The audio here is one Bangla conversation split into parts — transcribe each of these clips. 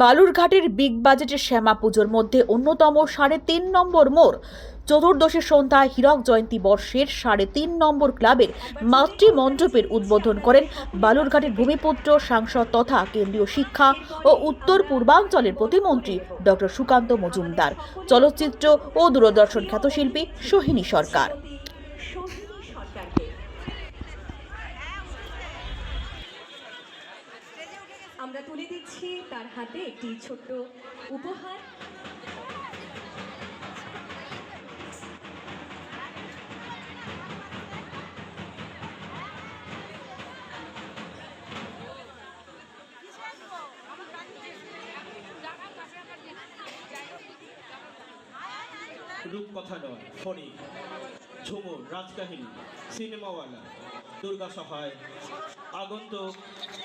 বালুরঘাটের বিগ বাজেটের শ্যামা পুজোর মধ্যে অন্যতম সাড়ে তিন নম্বর মোড়। চতুর্দশী সন্ধ্যায় হীরক জয়ন্তী বর্ষের সাড়ে তিন নম্বর ক্লাবের মাতৃ মণ্ডপের উদ্বোধন করেন বালুরঘাটের ভূমিপুত্র সাংসদ তথা কেন্দ্রীয় শিক্ষা ও উত্তর পূর্বাঞ্চলের প্রতিমন্ত্রী ডক্টর সুকান্ত মজুমদার। চলচ্চিত্র ও দূরদর্শন খ্যাতশিল্পী সোহিনী সরকার। আমরা তুলে দিচ্ছি তার হাতে একটি ছোট্ট উপহার। রূপকথা নয় ফণি। ঝুমুর রাজকাহিনী সিনেমাওয়ালা দুর্গা সহায় আগন্তুক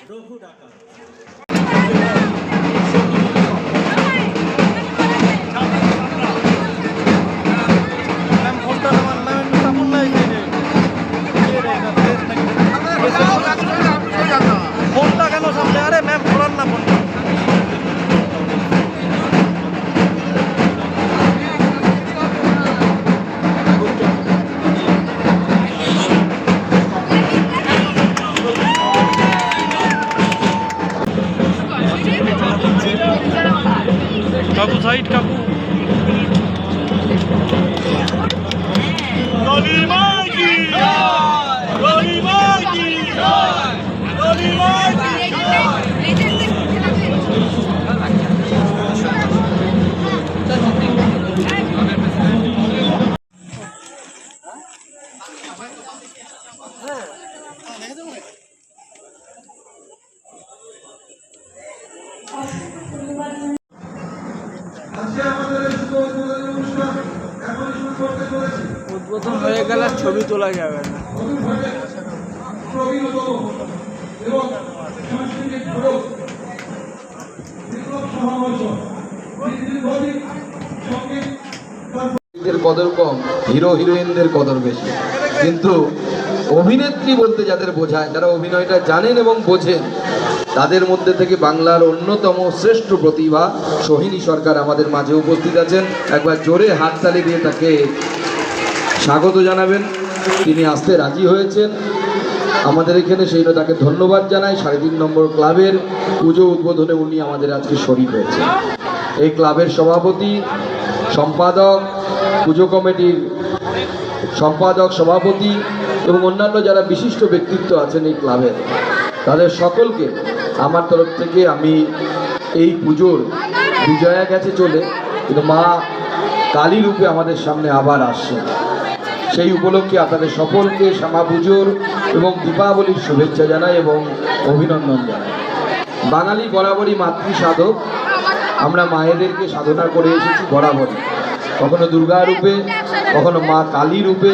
রঘু ডাকাত। সাইড কাকু। উদ্বোধন হয়ে গেলে ছবি তোলা যাবে না। কদর কম, হিরো, হিরোইনদের কদর বেশি। কিন্তু অভিনেত্রী বলতে যাদের বোঝায়, যারা অভিনয়টা জানেন এবং বোঝেন, তাদের মধ্যে থেকে বাংলার অন্যতম শ্রেষ্ঠ প্রতিভা সোহিনী সরকার আমাদের মাঝে উপস্থিত আছেন। একবার জোরে হাততালি দিয়ে তাকে স্বাগত জানাবেন। তিনি আসতে রাজি হয়েছেন। আমাদের এখানে সেই তাকে ধন্যবাদ জানাই। সাড়ে তিন নম্বর ক্লাবের পুজো উদ্বোধনে উনি আমাদের আজকে শরীর হয়েছেন। এই ক্লাবের সভাপতি, সম্পাদক, পুজো কমিটির সম্পাদক, সভাপতি এবং অন্যান্য যারা বিশিষ্ট ব্যক্তিত্ব আছেন এই ক্লাবের তাদের সকলকে আমার তরফ থেকে আমি এই পুজোর বিজয়া গেছে চলে, কিন্তু মা কালী রূপে আমাদের সামনে আবার আসছে সেই উপলক্ষে আপনাদের সকলকে শ্যামা পুজোর এবং দীপাবলির শুভেচ্ছা জানাই এবং অভিনন্দন জানাই। বাঙালি বরাবরই মাতৃ সাধক আমরা মায়েদেরকে সাধনা করে এসেছি বরাবরই। কখনো দুর্গা রূপে, কখনো মা কালী রূপে,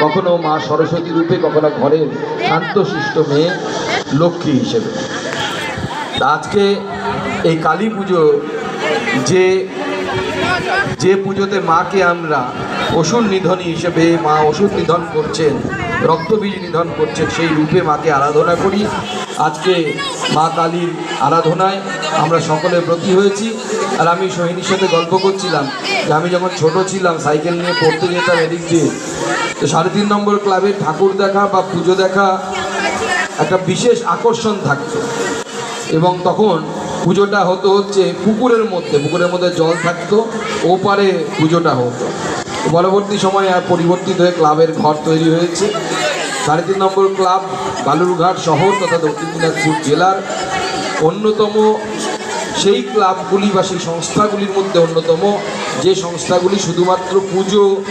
কখনো মা সরস্বতী রূপে, কখনো ঘরের শান্তশিষ্ট মেয়ে লক্ষ্মী হিসেবে। আজকে এই কালী পুজো যে যে পুজোতে মাকে আমরা অসুর নিধনী হিসেবে মা অসুর নিধন করছেন, রক্তবীজ নিধন করছেন, সেই রূপে মাকে আরাধনা করি। আজকে মা কালীর আরাধনায় আমরা সকলে ব্রতী হয়েছি। আর আমি সোহিনীর সাথে গল্প করছিলাম যে আমি যখন ছোট ছিলাম, সাইকেল নিয়ে পড়তে যেতাম এদিক দিয়ে, তো সাড়ে তিন নম্বর ক্লাবের ঠাকুর দেখা বা পুজো দেখা একটা বিশেষ আকর্ষণ থাকতো। এবং তখন পুজোটা হতো হচ্ছে পুকুরের মধ্যে পুকুরের মধ্যে জল থাকতো, ওপারে পুজোটা হতো। পরবর্তী সময়ে আর পরিবর্তিত হয়ে ক্লাবের ঘর তৈরি হয়েছে। সাড়ে তিন নম্বর ক্লাব বালুরঘাট শহর তথা দক্ষিণ দিনাজপুর জেলার অন্যতম। সেই ক্লাবগুলি বা সেই সংস্থাগুলির মধ্যে অন্যতম। যে সংস্থাগুলি শুধুমাত্র পুজো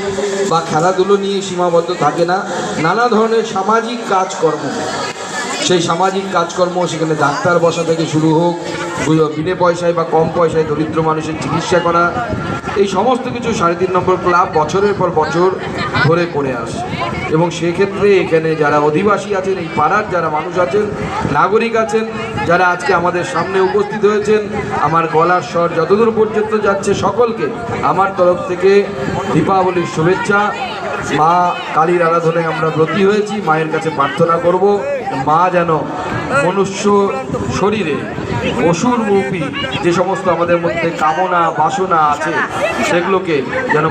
বা খেলাধুলো নিয়ে সীমাবদ্ধ থাকে না, নানা ধরনের সামাজিক কাজকর্ম। সেই সামাজিক কাজকর্ম সেখানে ডাক্তার বসা থেকে শুরু হোক বিনে পয়সায় বা কম পয়সায় দরিদ্র মানুষের চিকিৎসা করা, এই সমস্ত কিছু সাড়ে তিন নম্বর ক্লাব বছরের পর বছর ধরে করে আসে এবং সেক্ষেত্রে এখানে যারা অধিবাসী আছেন, এই পাড়ার যারা মানুষ আছেন, নাগরিক আছেন, যারা আজকে আমাদের সামনে উপস্থিত হয়েছেন, আমার গলার স্বর যতদূর পর্যন্ত যাচ্ছে সকলকে আমার তরফ থেকে দীপাবলির শুভেচ্ছা। মা কালীর আরাধনায় আমরা ব্রতী হয়েছি, মায়ের কাছে প্রার্থনা করব, মা যেন মনুষ্য শরীরে অসুর রূপী যে সমস্ত আমাদের মধ্যে কামনা বাসনা আছে সেগুলোকে যেন